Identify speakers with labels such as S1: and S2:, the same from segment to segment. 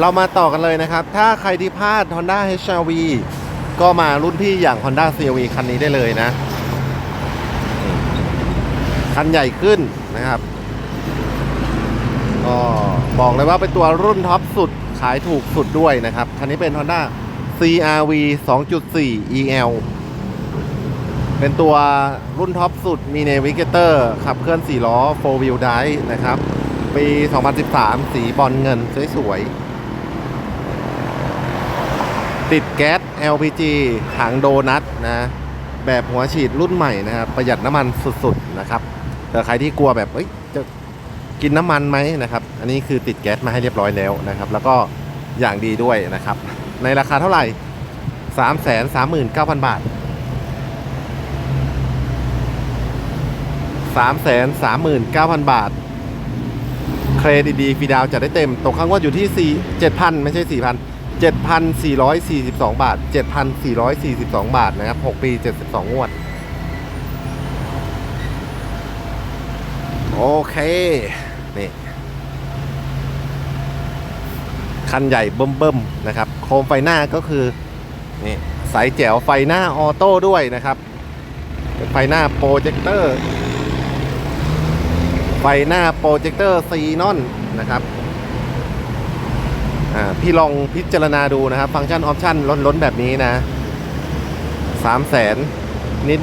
S1: เรามาต่อกันเลยนะครับ ถ้าใครที่พลาด Honda HR-V ก็มารุ่นพี่อย่าง Honda CR-V คันนี้ได้เลยนะ คันใหญ่ขึ้นนะครับ ก็บอกเลยว่าเป็นตัวรุ่นท็อปสุดขายถูกสุดด้วยนะครับ คันนี้เป็น Honda CR-V 2.4 EL เป็นตัวรุ่นท็อปสุดมี Navigator ขับเคลื่อน 4 ล้อ 4 wheel drive นะครับ ปี 2013 สีบอลเงินสวยๆ ติดแก๊ส LPG ถังโดนัทนะ แบบหัวฉีดรุ่นใหม่นะครับประหยัดน้ำมันสุดๆนะครับแต่ใครที่กลัวแบบเอ้ยจะกินน้ำมันไหมนะครับ อันนี้คือติดแก๊สมาให้เรียบร้อยแล้วนะครับ แล้วก็อย่างดีด้วยนะครับ ในราคาเท่าไหร่ 339,000 บาท 339,000 บาท เครดิตดีฟีดาวจะได้เต็ม ตกข้างว่าอยู่ที่ 4 7,000 ไม่ใช่ 4,000 7,442 บาท 7,442 บาทนะครับ 6 ปี 72 งวด โอเค นี่ คันใหญ่เบิ่มๆ นะครับ โคมไฟหน้าก็คือ นี่ สายแจ๋วไฟหน้าออโต้ด้วยนะครับ ไฟหน้าโปรเจคเตอร์ ไฟหน้าโปรเจคเตอร์ซีนอนนะครับ พี่ลองพิจารณาดูนะครับ ฟังก์ชันออปชันล้นๆแบบนี้นะสามแสน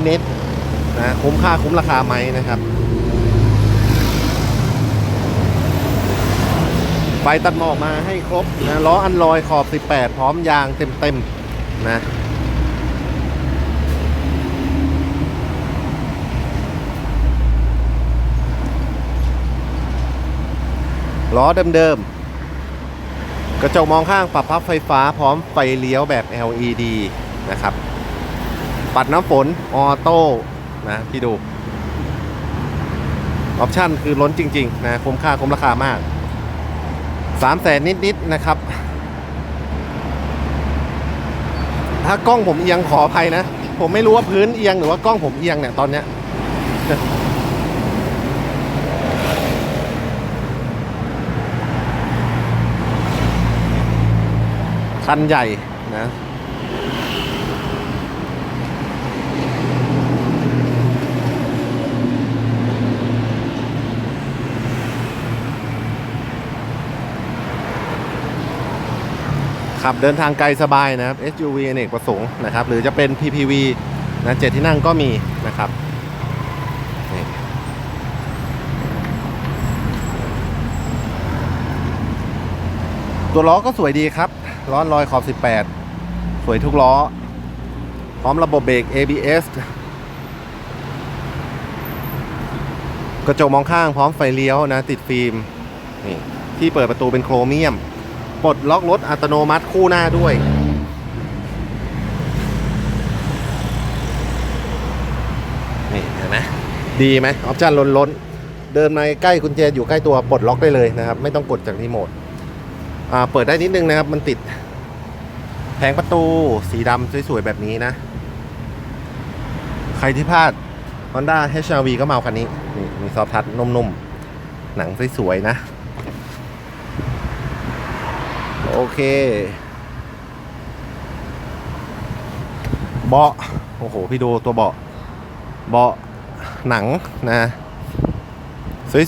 S1: นิดๆนะคุ้มค่าคุ้มราคาไหมนะครับไฟตัดหมอกมาให้ครบนะล้ออันลอยขอบ 18 พร้อมยางเต็มๆนะล้อเดิมๆ กระจกมองข้างปรับพับไฟฟ้าพร้อมไฟเลี้ยวแบบ LED นะครับ ปัดน้ำฝนออโต้นะพี่ดูออปชั่นคือล้นจริง ๆ นะคุ้มค่าคุ้มราคามากสามแสนนิด ๆ นะครับ ถ้ากล้องผมเอียงขออภัยนะ ผมไม่รู้ว่าพื้นเอียงหรือว่ากล้องผมเอียงเนี่ย ตอนเนี้ย คันใหญ่นะขับเดินทางไกลสบายนะครับ SUV อเนกประสงค์นะครับ หรือจะเป็น PPV นะเจ็ดที่นั่งก็มีนะครับตัวล้อก็สวยดีครับ ล้อลอยขอบ 18 สวยทุกล้อ พร้อมระบบเบรก ABS กระจกมองข้างพร้อมไฟเลี้ยวนะ ติดฟิล์มนี่ที่เปิดประตูเป็นโครเมียม ปลดล็อกรถอัตโนมัติคู่หน้าด้วย นี่เห็นไหมดีไหมออปชั่นล้นล้นๆเดินมาใกล้กุญแจอยู่ใกล้ตัวปลดล็อกได้เลยนะครับ ไม่ต้องกดจากรีโมท เปิดได้นิดนึงนะครับ มันติดแผงประตูสีดำสวยๆแบบนี้นะ ใครที่พลาด Honda HR-V ก็เอาคันนี้นี่มีซอฟทัชนุ่มๆ หนังสวยๆนะ โอเค เบาะ โอ้โห พี่ดูตัวเบาะ เบาะหนังนะ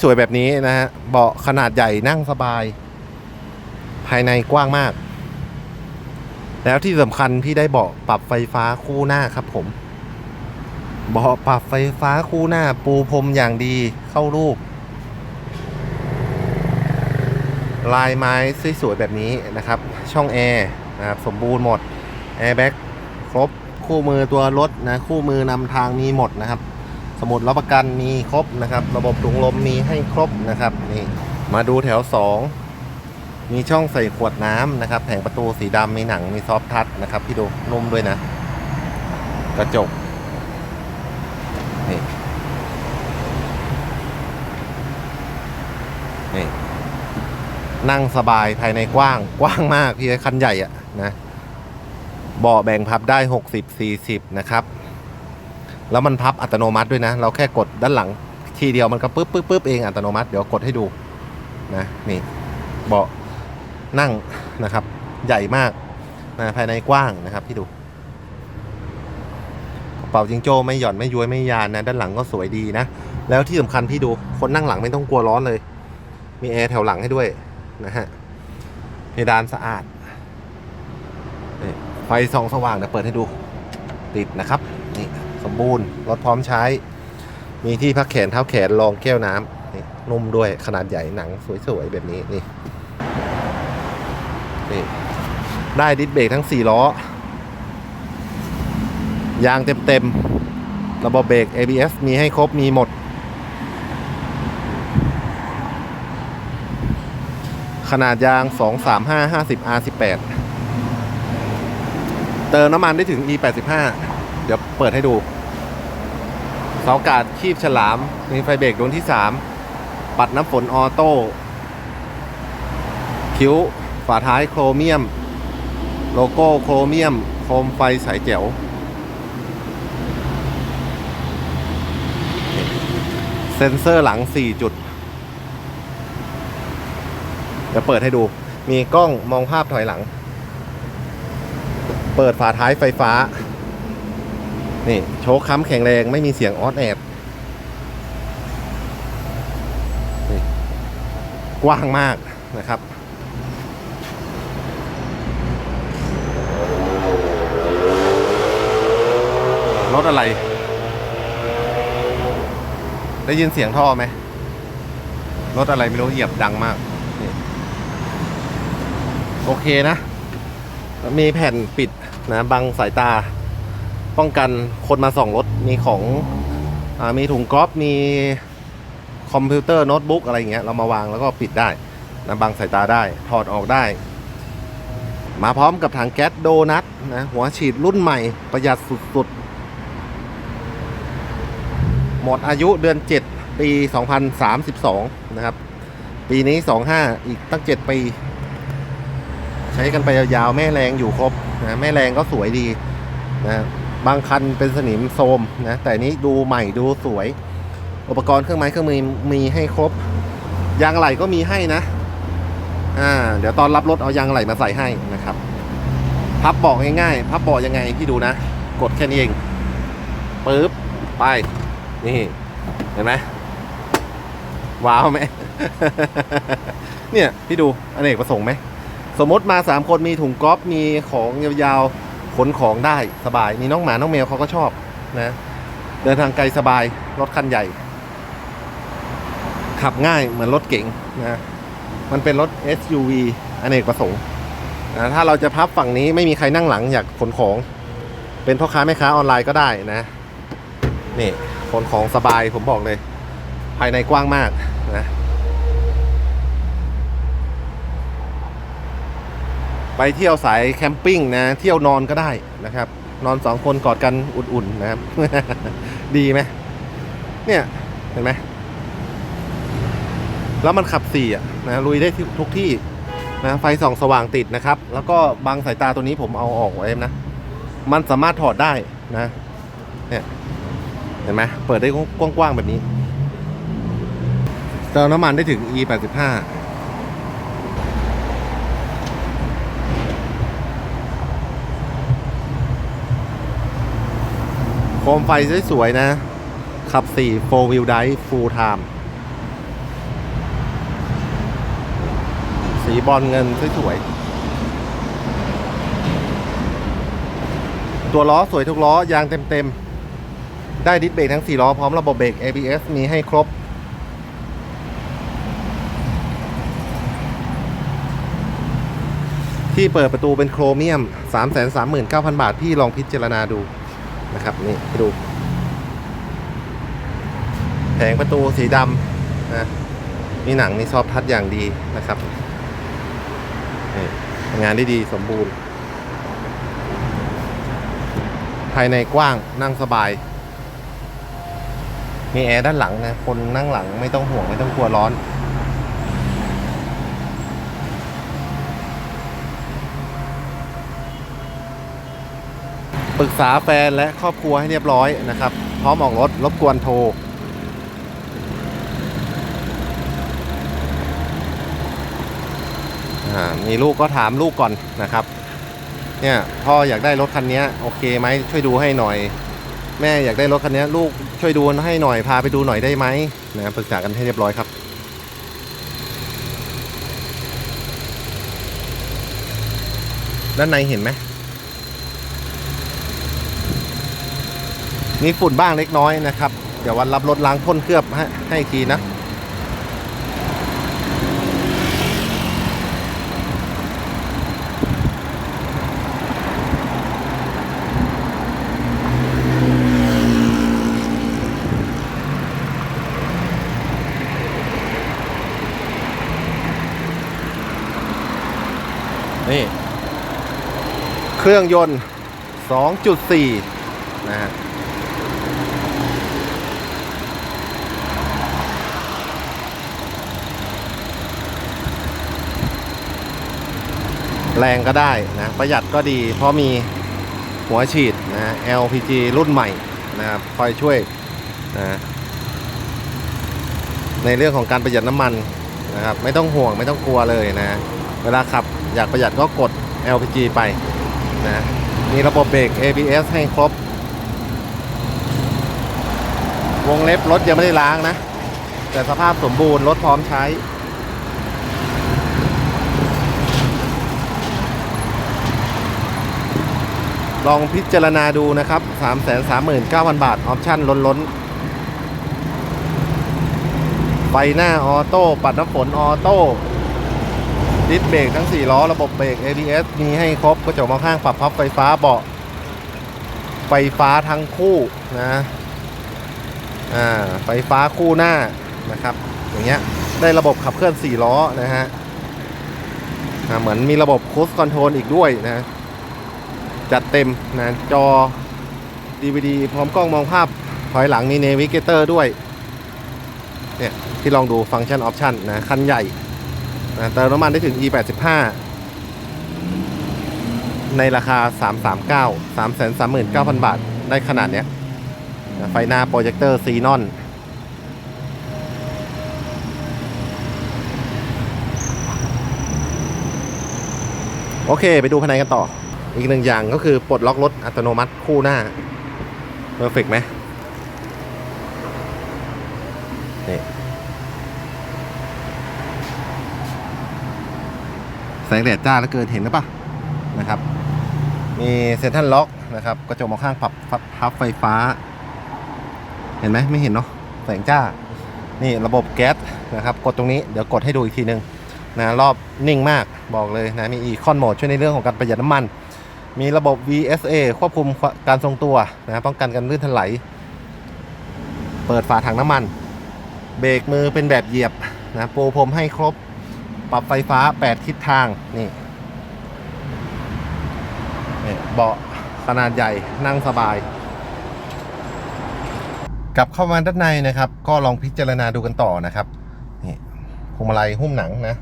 S1: สวยๆ แบบนี้นะฮะ เบาะขนาดใหญ่นั่งสบาย ภายในกว้างมาก แล้วที่สำคัญพี่ได้เบาะปรับไฟฟ้าคู่หน้าครับผม เบาะปรับไฟฟ้าคู่หน้าปูพรมอย่างดีเข้ารูป ลายไม้สวยๆแบบนี้นะครับ ช่องแอร์นะครับสมบูรณ์หมดแอร์แบ็กครบคู่มือตัวรถนะคู่มือนำทางมีหมดนะครับ สมุดรับประกันมีครบนะครับ ระบบถุงลมมีให้ครบนะครับนี่มาดูแถว 2 มีช่องใส่ขวดน้ำนะครับแผงประตูสีดำมีหนังมีซอฟทัชนะครับพี่ดูนุ่มด้วยนะ กระจกนี่นี่นั่งสบายภายในกว้างกว้างมากพี่คันใหญ่อะนะเบาะแบ่งพับได้ 60 40 นะครับ แล้วมันพับอัตโนมัติด้วยนะ เราแค่กดด้านหลังทีเดียวมันก็ปึ๊บปึ๊บปึ๊บเองอัตโนมัติ เดี๋ยวกดให้ดูนะนี่เบาะ นั่งนะครับ ใหญ่มากนะภายในกว้างนะครับพี่ดูกระเป๋าจิงโจ้ไม่หย่อนไม่ย้วยไม่ยานนะ ด้านหลังก็สวยดีนะ แล้วที่สำคัญพี่ดูคนนั่งหลังไม่ต้องกลัวร้อนเลย มีแอร์แถวหลังให้ด้วยนะฮะเพดานสะอาดไฟส่องสว่างเดี๋ยวเปิดให้ดูติดนะครับนี่สมบูรณ์รถพร้อมใช้ มีที่พักแขนเท้าแขนรองแก้วน้ำนี่นุ่มด้วยขนาดใหญ่หนังสวยๆแบบนี้นี่ นี่ได้ดิสเบรกทั้ง 4 ล้อ ยางเต็มๆ ระบบเบรก ABS มีให้ครบมีหมด ขนาดยาง 235 50 R18 เติมน้ำมันได้ถึง E85 เดี๋ยวเปิดให้ดูเสากาดคีบฉลาม มีไฟเบรกดวงที่ 3 ปัดน้ำฝนออโต้ คิ้ว ฝาท้ายโครเมียม โลโก้โครเมียม โคมไฟสายแจ๋วเซ็นเซอร์หลัง 4 จุดเดี๋ยวเปิดให้ดู มีกล้องมองภาพถอยหลัง เปิดฝาท้ายไฟฟ้า นี่ โชคค้ำแข็งแรงไม่มีเสียงออดแอดกว้างมากนะครับ รถอะไร ได้ยินเสียงท่อไหมรถอะไรไม่รู้เหยียบดังมาก โอเคนะ มีแผ่นปิดนะบังสายตา ป้องกันคนมาส่องรถ มีของอมีถุงกอล์ฟมีคอมพิวเตอร์โน้ตบุ๊กอะไรอย่างเงี้ยเรามาวางแล้วก็ปิดได้นะบังสายตาได้ถอดออกได้ มาพร้อมกับถังแก๊สโดนัทนะหัวฉีดรุ่นใหม่ประหยัดสุดๆ หมดอายุเดือน 7 ปี 2032 นะครับ ปีนี้ 25 อีกตั้ง 7 ปี ใช้กันไปยาวๆ แม่แรงอยู่ครบนะแม่แรงก็สวยดีนะบางคันเป็นสนิมโทมนะแต่นี้ดูใหม่ดูสวย อุปกรณ์เครื่องไม้เครื่องมือมีให้ครบ ยางไหล่ก็มีให้นะอ่าเดี๋ยวตอนรับรถเอายางไหล่มาใส่ให้นะครับ พับเบาะง่ายๆ พับเบาะยังไงพี่ดูนะ กดแค่นี้เองปึ๊บไป นี่ เห็นไหมว้าวไหม เนี่ย พี่ดูอเนกประสงค์ไหม สมมติมาสามคนมีถุงก๊อฟมีของยาวๆขนของได้สบาย มีน้องหมาน้องแมวเขาก็ชอบนะ เดินทางไกลสบาย รถคันใหญ่ ขับง่ายเหมือนรถเก๋งนะ มันเป็นรถ SUV อเนกประสงค์นะถ้าเราจะพับฝั่งนี้ไม่มีใครนั่งหลังอยากขนของ เป็นพ่อค้าแม่ค้าออนไลน์ก็ได้นะ นี่ ขนของสบายผมบอกเลย ภายในกว้างมากนะไปเที่ยวสายแคมปิ้งนะ เที่ยวนอนก็ได้นะครับ นอนสองคนกอดกันอุ่นๆนะครับ ดีไหมเนี่ยเห็นไหมแล้วมันขับสี่อะนะลุยได้ทุกที่นะไฟส่องสว่างติดนะครับ แล้วก็บังสายตาตัวนี้ผมเอาออกไว้นะ มันสามารถถอดได้นะเนี่ย เห็นไหมเปิดได้กว้างๆแบบนี้เติมน้ำมันได้ถึง E 8 5โคมไฟสวยๆนะ ขับ 4 4 wheel drive full time สีบอลเงินสวยๆ ตัวล้อสวยทุกล้อ ยางเต็มๆ ได้ดิสเบรกทั้ง 4 ล้อ พร้อมระบบเบรก ABS มีให้ครบ ที่เปิดประตูเป็นโครเมียม 339,000 บาท พี่ลองพิจารณาดูนะครับ นี่ดู แผงประตูสีดำนะมีหนังมีซอฟทัชอย่างดีนะครับงานได้ดีสมบูรณ์ ภายในกว้างนั่งสบาย มีแอร์ด้านหลังนะ คนนั่งหลังไม่ต้องห่วงไม่ต้องกลัวร้อน ปรึกษาแฟนและครอบครัวให้เรียบร้อยนะครับ พร้อมออกรถรบกวนโทรมีลูกก็ถามลูกก่อนนะครับ เนี่ยพ่ออยากได้รถคันนี้โอเคไหมช่วยดูให้หน่อย แม่อยากได้รถคันนี้ลูกช่วยดูให้หน่อยพาไปดูหน่อยได้ไหมนะปรึกษากันให้เรียบร้อยครับ ด้านในเห็นไหมมีฝุ่นบ้างเล็กน้อยนะครับ เดี๋ยววันรับรถล้างพ่นเคลือบให้ให้ทีนะ นี่ เครื่องยนต์ 2.4 นะฮะแรงก็ได้นะ ประหยัดก็ดี เพราะมีหัวฉีดนะ LPG รุ่นใหม่นะครับคอยช่วยนะในเรื่องของการประหยัดน้ำมันนะครับ ไม่ต้องห่วงไม่ต้องกลัวเลยนะ เวลาขับ อยากประหยัดก็กด LPG ไปนะมีระบบเบรก ABS ให้ครบ วงเล็บรถยังไม่ได้ล้างนะ แต่สภาพสมบูรณ์รถพร้อมใช้ลองพิจารณาดูนะครับ 339,000 บาท ออปชั่นล้นๆไฟหน้าออโต้ ปัดน้ำฝนออโต้ ดิสเบรกทั้ง 4 ล้อ ระบบเบรก ABS มีให้ครบกระจกมองข้างปรับพับไฟฟ้าเบาะไฟฟ้าทั้งคู่นะอ่าไฟฟ้าคู่หน้านะครับ อย่างเงี้ยได้ระบบขับเคลื่อน 4 ล้อนะฮะอ่าเหมือนมีระบบคูสคอนโทรลอีกด้วยนะจัดเต็มนะจอ DVD พร้อมกล้องมองภาพถอยหลังมีเนวิเกเตอร์ด้วยเนี่ยที่ลองดูฟังก์ชันออปชันนะคันใหญ่ เติมน้ำมันได้ถึง E85 ในราคา 339 339,000 บาท ได้ขนาดเนี้ย ไฟหน้าโปรเจคเตอร์ซีนอนโอเค ไปดูภายในกันต่อ อีกหนึ่งอย่างก็คือปลดล็อกรถอัตโนมัติคู่หน้าเพอร์เฟกไหม สงแดดจ้าแล้วเกินเห็นหรือปะนะครับ มีเซ็นทันล็อกนะครับกระจกมองข้างปรับพับไฟฟ้า เห็นไหมไม่เห็นเนาะแสงจ้า นี่ระบบแก๊สนะครับ กดตรงนี้เดี๋ยวกดให้ดูอีกทีนึงนะรอบนิ่งมากบอกเลยนะมีอีคอนโหมดช่วยในเรื่องของการประหยัดน้ำมัน มีระบบ VSA ควบคุมการทรงตัวนะป้องกันการลื่นถลายเปิดฝาถังน้ำมัน เบรกมือเป็นแบบเหยียบนะปูพรมให้ครบ ปรับไฟฟ้า 8 ทิศทางนี่เบาะขนาดใหญ่นั่งสบาย กลับเข้ามาด้านในนะครับ ก็ลองพิจารณาดูกันต่อนะครับนี่พวงมาลัยหุ้มหนังนะ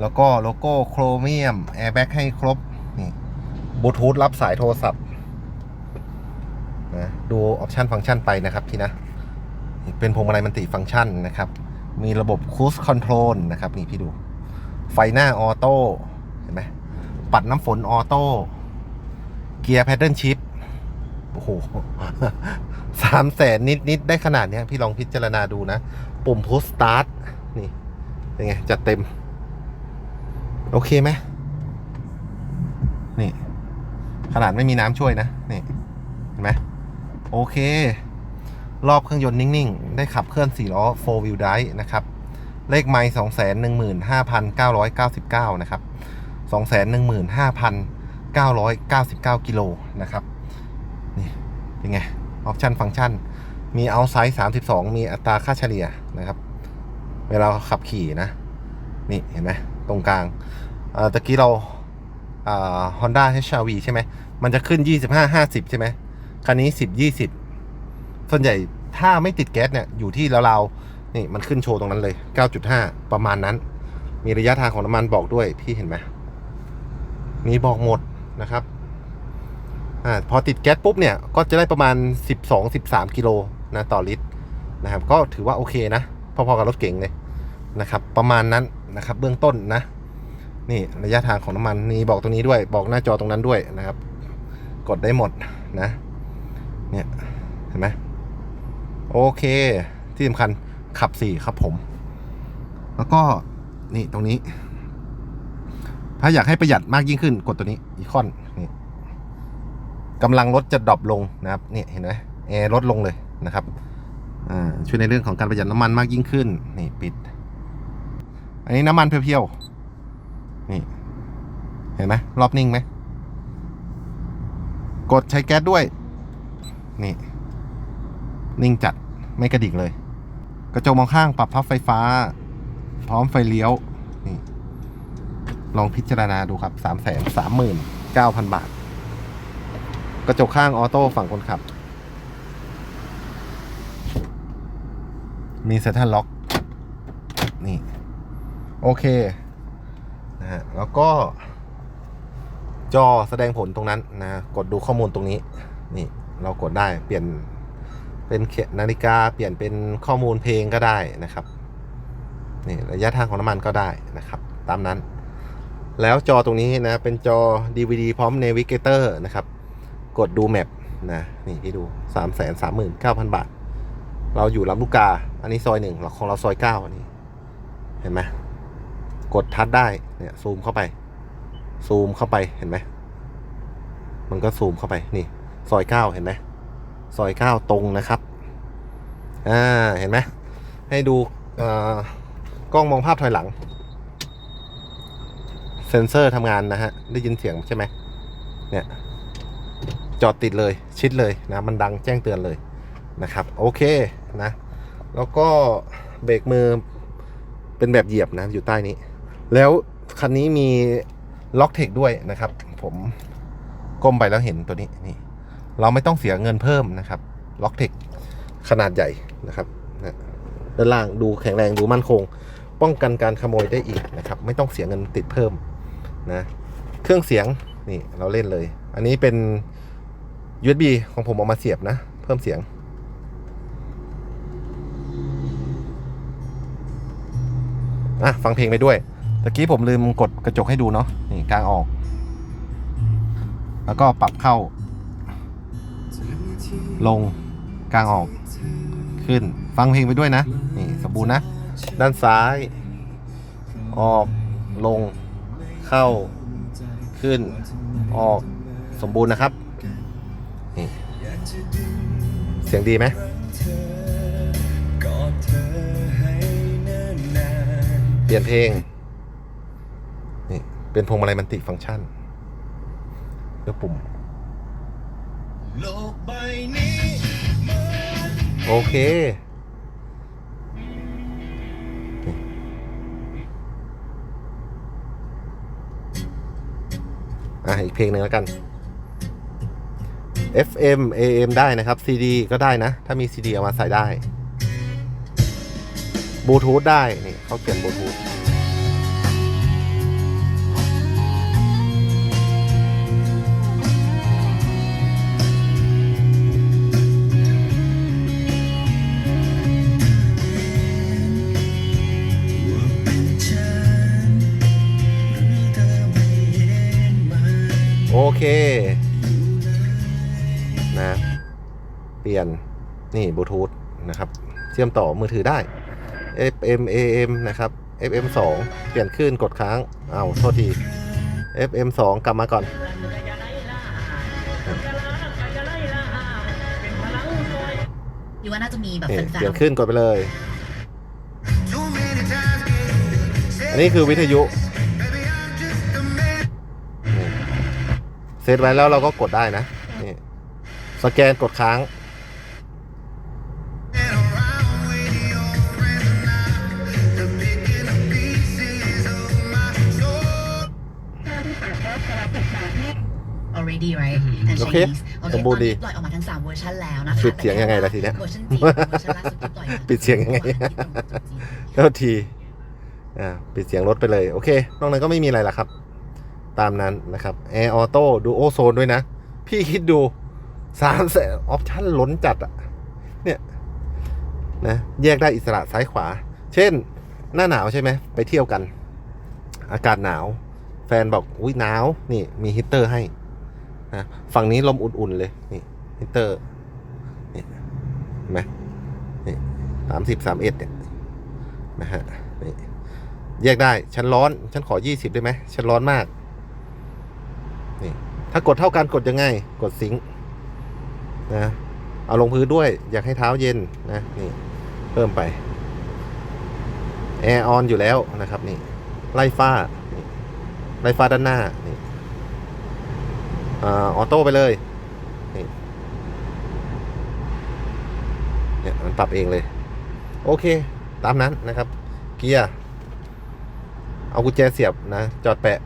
S1: แล้วก็โลโก้โครเมียมแอร์แบ็กให้ครบนี่บลูทูธรับสายโทรศัพท์นะดูออปชันฟังก์ชันไปนะครับพี่นะนเป็นพวงมาลัยมันติฟังก์ชันนะครับ มีระบบคูสคอนโทรลนะครับนี่พี่ดู ไฟหน้าออโต้เห็นไหมปัดน้ำฝนออโต้เกียร์แพดเดิลชิพโอ้โหสามแสนนิดนิดๆได้ขนาดนี้พี่ลองพิจารณาดูนะ ปุ่มพุชสตาร์ทนี่เป็นไง จัดเต็ม โอเคไหมนี่ ขนาดไม่มีน้ำช่วยนะ นี่ เห็นไหมโอเค รอบเครื่องยนต์นิ่ง ๆ ได้ขับเคลื่อน4ล้อ 4 wheel drive นะครับ เลขไมล์2 1 5 9 9 9นะครับ2 1 5 9 9 9กิโลนะครับ นี่เป็นไง ออปชันฟังก์ชัน มีเอาไซส์32มีอัตราค่าเฉลี่ยนะครับ เวลาขับขี่นะ นี่เห็นไหมตรงกลางเอ่อตะกี้เราอ่า Honda HR-V ใช่ไหม มันจะขึ้น 25 50 ใช่ไหม คันนี้ 10 20 ส่วนใหญ่ถ้าไม่ติดแก๊สเนี่ย อยู่ที่ราวๆ นี่มันขึ้นโชว์ตรงนั้นเลย 9.5 ประมาณนั้น มีระยะทางของน้ำมันบอกด้วยพี่เห็นไหมมีบอกหมดนะครับอ่าพอติดแก๊สปุ๊บเนี่ย ก็จะได้ประมาณ 12-13 กิโลนะต่อลิตรนะครับ ก็ถือว่าโอเคนะ พอๆกับรถเก๋งเลยนะครับ ประมาณนั้นนะครับ เบื้องต้นนะ นี่ระยะทางของน้ำมันนี่บอกตรงนี้ด้วย บอกหน้าจอตรงนั้นด้วยนะครับ กดได้หมดนะ เนี่ย เห็นไหมโอเค ที่สำคัญ ขับสี่ครับผม แล้วก็นี่ตรงนี้ ถ้าอยากให้ประหยัดมากยิ่งขึ้น กดตัวนี้อีคอนนี่กำลังรถจะดรอปลงนะครับเนี่ยเห็นไหมแอร์ลดลงเลยนะครับช่วยในเรื่องของการประหยัดน้ำมันมากยิ่งขึ้น นี่ปิด อันนี้น้ำมันเพียวๆ นี่ เห็นไหมรอบนิ่งไหม กดใช้แก๊สด้วย นี่ นิ่งจัดไม่กระดิกเลย กระจกมองข้างปรับพับไฟฟ้า พร้อมไฟเลี้ยวนี่ลองพิจารณาดูครับสามแสนสามหมื่นเก้าพันบาท กระจกข้างออโต้ฝั่งคนขับ มีเซ็นทรัลล็อก นี่ โอเค นะฮะ แล้วก็ จอแสดงผลตรงนั้นนะ กดดูข้อมูลตรงนี้ นี่ เรากดได้เปลี่ยน เป็นเขนาฬิกาเปลี่ยนเป็นข้อมูลเพลงก็ได้นะครับนี่ระยะทางของน้ำมันก็ได้นะครับ ตามนั้น แล้วจอตรงนี้นะเป็นจอ DVD พร้อม Navigator นะครับ กดดูแมปนะนี่พี่ดู 3 3 9 0 0 0 บาท เราอยู่ลำลูกกา อันนี้ซอยหนึ่งเราของเราซอยเก้าอันนี้ เห็นไหมกดทัดได้เนี่ยซูมเข้าไป ซูมเข้าไปเห็นไหมมันก็ซูมเข้าไปนี่ ซอยเก้าเห็นไหม ซอยเก้าตรงนะครับอ่าเห็นไหมให้ดูอ่อกล้องมองภาพถอยหลัง เซนเซอร์ทำงานนะฮะ ได้ยินเสียงใช่ไหมเนี่ย จอดติดเลยชิดเลยนะ มันดังแจ้งเตือนเลยนะครับ โอเคนะ แล้วก็เบรกมือเป็นแบบเหยียบนะ อยู่ใต้นี้ แล้วคันนี้มีล็อกเทคด้วยนะครับ ผมก้มไปแล้วเห็นตัวนี้นี่ เราไม่ต้องเสียเงินเพิ่มนะครับล็อกเทคขนาดใหญ่นะครับนะด้านล่างดูแข็งแรงดูมั่นคง ป้องกันการขโมยได้อีกนะครับ ไม่ต้องเสียเงินติดเพิ่มนะเครื่องเสียงนี่เราเล่นเลย อันนี้เป็น USB ของผมเอามาเสียบนะ เพิ่มเสียง อะ ฟังเพลงไปด้วยตะกี้ผมลืมกดกระจกให้ดูเนาะนี่กลางออก แล้วก็ปรับเข้า ลงกลางออกขึ้น ฟังเพลงไปด้วยนะ นี่สมบูรณ์นะ ด้านซ้าย ออกลง เข้า ขึ้น ออกสมบูรณ์นะครับ นี่ เสียงดีไหมเปลี่ยนเพลง นี่ เป็นพวงมาลัยมันติฟังก์ชันเลือกปุ่ม
S2: โลกใบนี้
S1: โอเค อะ อีกเพลงหนึ่งแล้วกัน FM AM ได้นะครับ CD ก็ได้นะ ถ้ามี CD เอามาใส่ได้บลูทูธได้ นี่เขาเขียนบลูทูธ
S2: เค
S1: นะ เปลี่ยน นี่บลูทูธนะครับ เชื่อมต่อมือถือได้ FM AM นะครับ FM 2 เปลี่ยนขึ้นกดค้าง เอาโทษที FM 2 กลับมาก่อน
S3: พี่ว่าน่าจะมีแบบ
S1: นี่
S3: แฟ
S1: เปลี่ย
S3: น
S1: นขึ้นกดไปเลย
S2: Too many times getting
S1: อันนี้คือวิทยุ ซตไว้แล้วเราก็กดได้นะนี่สแกนกดค้าง
S2: around with your friends now The picking up pieces of my soul
S3: already right and
S1: โอเค
S3: Chinese โอเค
S1: สมบูรณ์ดี
S3: ตอนนี้ปล่อยออกมาทั้ง3เวอร์ชันแล้วนะคะ
S1: ปิดเสียงยังไงล่ะทีเนี้ย
S3: เวอร์ชันจีนเวอร์ชันล่าสุดที่ปล่อยมา
S1: ปิดเสียงยังไงโทษทีอ่าปิดเสียงรถไปเลย โอเค นอกนั้นก็ไม่มีอะไรละครับ ตามนั้นนะครับ Air Auto Duo Zone ด้วยนะ พี่คิดดูสามแสนออปชั่นล้นจัดอะเนี่ยนะแยกได้อิสระซ้ายขวา เช่น หน้าหนาวใช่ไหมไปเที่ยวกัน อากาศหนาว แฟนบอกอุ้ยหนาวนี่มีฮีตเตอร์ให้นะฝั่งนี้ลมอุ่นๆเลยนี่ฮีตเตอร์นี่เห็นไหมนี่สามสิบสามเอ็ดเนี่ยนะฮะนี่แยกได้ฉันร้อนฉันขอยี่สิบได้ไหมฉันร้อนมาก นี่ถ้ากดเท่ากันกดยังไง กดซิงค์นะเอาลงพื้นด้วย อยากให้เท้าเย็นนะนี่เพิ่มไปแอร์ออนอยู่แล้วนะครับนี่ไล่ฟ้าไล่ฟ้าด้านหน้านี่อ่าออโต้ไปเลยนี่เนี่ยมันปรับเองเลย โอเค ตามนั้นนะครับ เกียร์เอากุญแจเสียบนะ จอดแปะ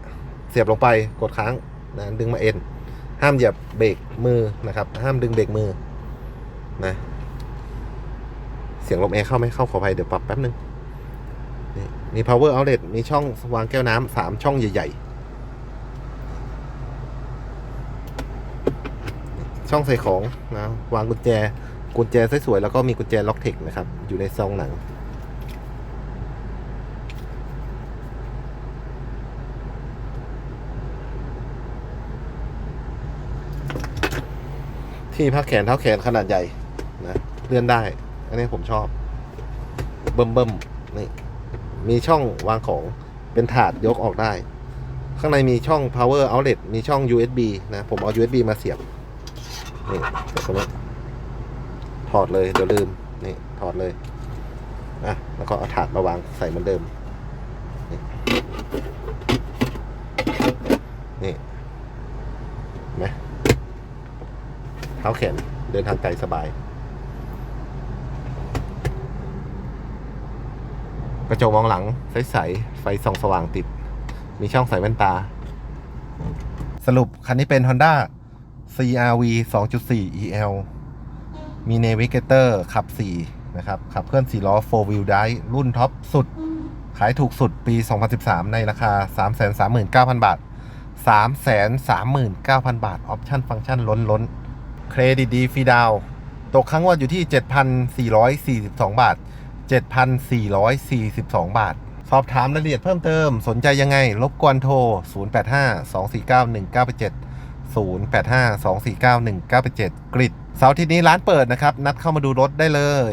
S1: เสียบลงไปกดค้าง นะดึงมาเอ็น ห้ามเหยียบเบรกมือนะครับ ห้ามดึงเบรกมือนะเสียงลมแอร์เข้าไหมเข้าขออภัยเดี๋ยวปรับแป๊บนึงนี่มี power outlet มีช่องวางแก้วน้ำสามช่องใหญ่ ๆ ช่องใส่ของนะวางกุญแจกุญแจสวยๆแล้วก็มีกุญแจล็อกเทคนะครับ อยู่ในซองหนัง ที่พักแขนเท้าแขนขนาดใหญ่นะเลื่อนได้ อันนี้ผมชอบ เบิ่มเบิ่มนี่มีช่องวางของเป็นถาดยกออกได้ ข้างในมีช่อง power outlet มีช่อง USB นะ ผมเอา USB มาเสียบ นี่เดี๋ยวผมถอดเลย เดี๋ยวลืม นี่ ถอดเลย อะ แล้วก็เอาถาดมาวางใส่เหมือนเดิม นี่ นี่เห็นไหมเท้าแขนเดินทางไกลสบาย กระจกมองหลังใสๆไฟส่องสว่างติด มีช่องใส่แว่นตา สรุปคันนี้เป็น Honda CRV 2.4 EL มี Navigator ขับ 4 นะครับ ขับเคลื่อน 4 ล้อ 4 wheel drive รุ่นท็อปสุด ขายถูกสุดปี 2013 ในราคา 339,000 บาท 339,000 บาท ออปชั่นฟังก์ชันล้นล้น เครดิตดีฟรีดาวตกครั้งวันอยู่ที่ 7,442 บาท 7,442 บาท สอบถามรายละเอียดเพิ่มเติม สนใจยังไง รบกวนโทร 085-249-1987 085-249-1987 กริดเสาร์ที่นี้ร้านเปิดนะครับ นัดเข้ามาดูรถได้เลย